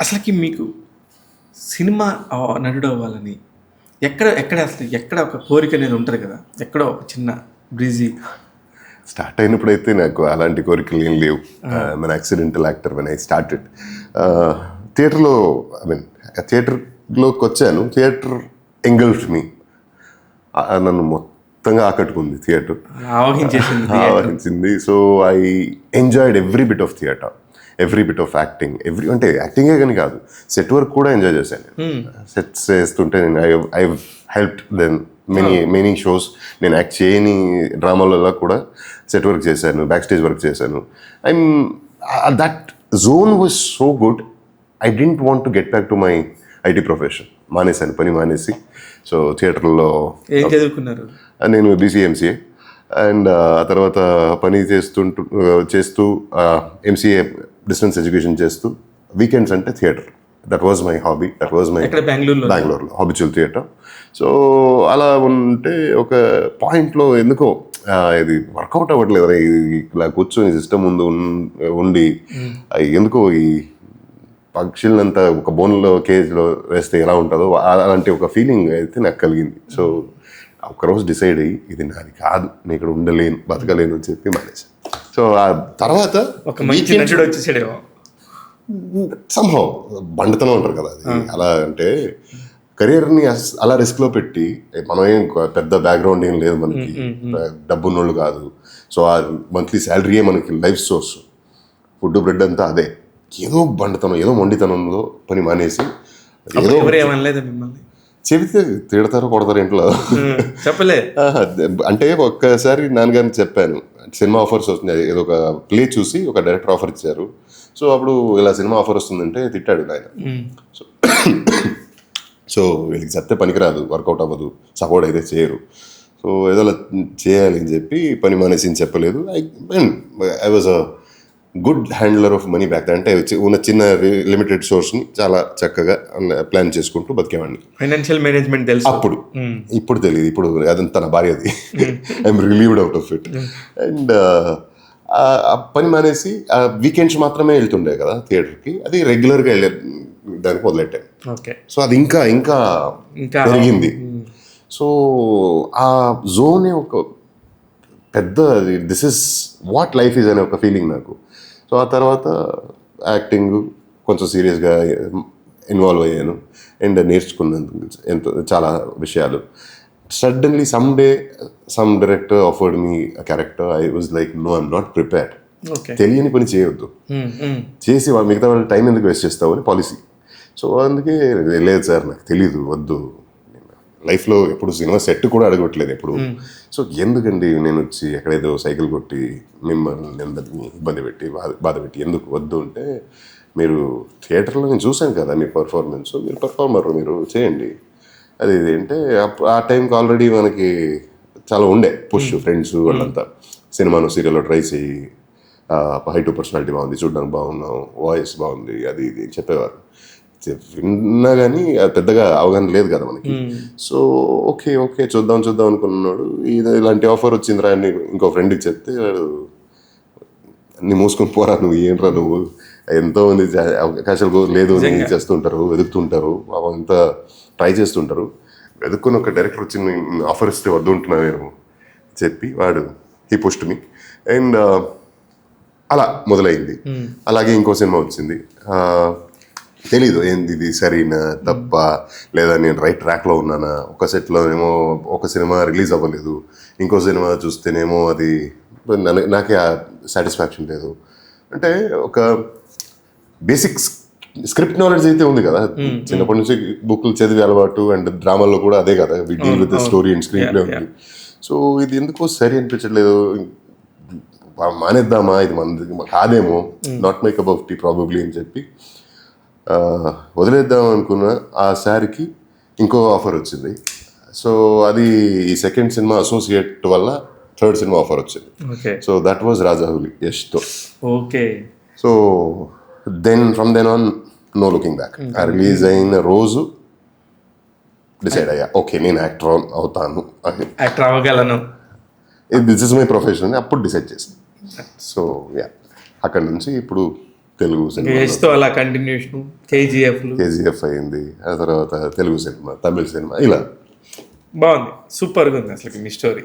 అసలుకి మీకు సినిమా నటుడు అవ్వాలని ఎక్కడ ఎక్కడ అసలు ఎక్కడ ఒక కోరిక అనేది ఉంటుంది కదా? ఎక్కడో ఒక చిన్న బ్రీజీ. స్టార్ట్ అయినప్పుడైతే నాకు అలాంటి కోరికలు ఏం లేవు. మన accidental actor when I started థియేటర్లో ఐ మీన్ థియేటర్లోకి వచ్చాను. థియేటర్ ఎంగల్ఫ్ మీ నన్ను మొత్తంగా ఆకట్టుకుంది theatre. ఆవహించింది. So I enjoyed every bit of theatre every bit of acting every అంటే యాక్టింగే కానీ కాదు. సెట్ వర్క్ కూడా ఎంజాయ్ చేశాను సెట్స్ చేస్తుంటే నేను I I help then many many shows నేను యాక్ట్ చేయని డ్రామాలలో కూడా సెట్ వర్క్ చేశాను బ్యాక్ స్టేజ్ వర్క్ చేశాను I'm that zone was so good I didn't want to get back to my IT profession మానేశాను పని మానేసి. సో థియేటర్లో ఏం చదువుకున్నారు? నేను బీసీఎంసీఏ అండ్ ఆ తర్వాత పని చేస్తుంటూ చేస్తూ ఎంసీఏ డిస్టెన్స్ ఎడ్యుకేషన్ చేస్తూ వీకెండ్స్ అంటే theatre. That was my hobby that was my బెంగళూరులో బెంగళూరులో హాబిచువల్ థియేటర్ సో అలా ఉంటే ఒక పాయింట్లో ఎందుకో ఇది వర్కౌట్ అవ్వట్లేదు ఇది ఇలా కూర్చొని సిస్టమ్ ముందు ఉండి ఆ, ఎందుకో ఈ పక్షులంతా ఒక బోన్లో కేజ్లో వేస్తే ఎలా ఉంటుందో అలాంటి ఒక ఫీలింగ్ అయితే నాకు కలిగింది. సో ఒకరోజు డిసైడ్ అయ్యి ఇది నాది కాదు నేను ఇక్కడ ఉండలేను బతకలేను అని చెప్పి మానేసి. సో ఆ తర్వాత ఒక మంచి నటుడు వచ్చేసాడు. సంభవం. బండతనం అంటారు కదా అది. అలా అంటే కెరియర్ని అలా రిస్క్లో పెట్టి మనం ఏం పెద్ద బ్యాక్గ్రౌండ్ ఏం లేదు మనకి. డబ్బున్నోళ్ళు కాదు. సో ఆ మంత్లీ శాలరీయే మనకి లైఫ్ సోర్స్ ఫుడ్ బ్రెడ్ అంతా అదే. ఏదో బండతనం ఏదో మొండితనంలో పని మానేసి ఏదో ఎవరు ఏమనలేదు మిమ్మల్ని. చెబితే తిడతారు కొడతారు ఇంట్లో. చెప్పలే. అంటే ఒక్కసారి నాన్నగారిని చెప్పాను. సినిమా ఆఫర్స్ వస్తున్నాయి. ఏదో ఒక ప్లే చూసి ఒక డైరెక్టర్ ఆఫర్ ఇచ్చారు. సో అప్పుడు ఇలా సినిమా ఆఫర్ వస్తుందంటే తిట్టాడు ఆయన సో సో వీళ్ళకి చెప్తే పనికిరాదు. వర్కౌట్ అవ్వదు. సపోర్ట్ అయితే చేయరు. సో ఏదో చేయాలి అని చెప్పి పని మానేసి చెప్పలేదు. I I was a good handler of money back అంటే ఉన్న చిన్న లిమిటెడ్ సోర్స్ని చాలా చక్కగా ప్లాన్ చేసుకుంటూ బతికేవాడిని. ఫైనాన్షియల్ మేనేజ్మెంట్ తెలుసు. అప్పుడు. ఇప్పుడు తెలియదు ఇప్పుడు అదంతా నా భార్య అది. I'm relieved out of it and పని మానేసి వీకెండ్స్ మాత్రమే వెళ్తుండే కదా థియేటర్కి. అది రెగ్యులర్గా వెళ్ళే దానికి మొదలెట్టాను ఓకే. సో అది ఇంకా ఇంకా ఇంకా పెరిగింది. సో ఆ జోనే ఒక పెద్ద this is what life is అనే ఒక ఫీలింగ్ నాకు. సో ఆ తర్వాత యాక్టింగ్ కొంచెం సీరియస్గా ఇన్వాల్వ్ అయ్యాను. అండ్ నేర్చుకున్నాను ఎంతో చాలా విషయాలు. Suddenly some day some director offered me character I was like no I'm not prepared okay తెలియని పని చేయొద్దు. ఉమ్, ఉమ్, చేసి వాళ్ళ మిగతా వాళ్ళ టైం ఎందుకు వేస్ట్ చేస్తావు అని పాలసీ సో అందుకే లేదు సార్ నాకు తెలీదు వద్దు. లైఫ్లో ఎప్పుడు సినిమా సెట్ కూడా అడగట్లేదు ఎప్పుడు. సో ఎందుకండి నేను వచ్చి ఎక్కడేదో సైకిల్ కొట్టి మిమ్మల్ని అందరినీ ఇబ్బంది పెట్టి బాధ బాధ పెట్టి ఎందుకు వద్దు అంటే మీరు థియేటర్లో నేను చూశాను కదా మీ పర్ఫార్మెన్స్ మీరు పర్ఫార్మర్ మీరు చేయండి. అది ఇది అంటే ఆ టైంకి ఆల్రెడీ మనకి చాలా ఉండే పుష్ ఫ్రెండ్స్ వాళ్ళంతా. సినిమాను సీరియల్లో ట్రై చేయి. హై టు పర్సనాలిటీ బాగుంది చూడడానికి బాగున్నావు వాయిస్ బాగుంది అది ఇది చెప్పేవారు. విన్నా కానీ పెద్దగా అవగాహన లేదు కదా మనకి. సో ఓకే ఓకే చూద్దాం చూద్దాం అనుకున్నాడు. ఇది ఇలాంటి ఆఫర్ వచ్చిందిరా అని ఇంకో ఫ్రెండ్కి చెప్తే వాడు నీ మూసుకొని పోరా నువ్వు ఏంట్రా నువ్వు? ఎంతో మంది అవకాశాలు లేదు అని చేస్తుంటారు వెతుకుతుంటారు. అంతా ట్రై చేస్తుంటారు. వెతుక్కుని ఒక డైరెక్టర్ వచ్చి ఆఫర్ ఇస్తే వద్దు ఉంటున్నా నేను చెప్పి వాడు హీ పుష్ట్ మీ అండ్ అలా మొదలైంది. అలాగే ఇంకో సినిమా వచ్చింది. తెలీదు. ఏంది ఇది? సరైన తప్ప లేదా నేను రైట్ ట్రాక్లో ఉన్నానా? ఒక సెట్లో ఏమో ఒక సినిమా రిలీజ్ అవ్వలేదు. ఇంకో సినిమా చూస్తేనేమో అది నాకే సాటిస్ఫాక్షన్ లేదు. అంటే ఒక బేసిక్ స్క్రిప్ట్ నాలెడ్జ్ అయితే ఉంది కదా? చిన్నప్పటి నుంచి బుక్లు చదివి అలవాటు అండ్ డ్రామాల్లో కూడా అదే కదా? We deal with story and screen play ఉంది. సో ఇది ఎందుకో సరి అనిపించట్లేదు. మానేద్దామా? ఇది మన కాదేమో. Not make about T probably అని చెప్పి. ఆ, వదిలేద్దాం అనుకున్న ఆ శారీకి ఇంకో ఆఫర్ వచ్చింది. సో అది ఈ సెకండ్ సినిమా అసోసియేట్ వల్ల థర్డ్ సినిమా ఆఫర్ వచ్చింది. Okay. So that was Rajahuli యష్తో okay. So then from then on no looking back ఆ రిలీజ్ అయిన రోజు డిసైడ్ అయ్యా ఓకే నేను యాక్టర్ అవుతాను. అని యాక్టర్ అవ్వగలను. దిస్ ఇస్ మై ప్రొఫెషన్ అప్పుడు డిసైడ్ చేశాను. సో యా అక్కడ నుంచి ఇప్పుడు తెలుగు సినిమా అలా కంటిన్యూషన్ కేజీఎఫ్లు కేజీఎఫ్ అయింది ఆ తర్వాత తెలుగు సినిమా తమిళ సినిమా ఇలా. బాగుంది సూపర్గా ఉంది అసలు మీ స్టోరీ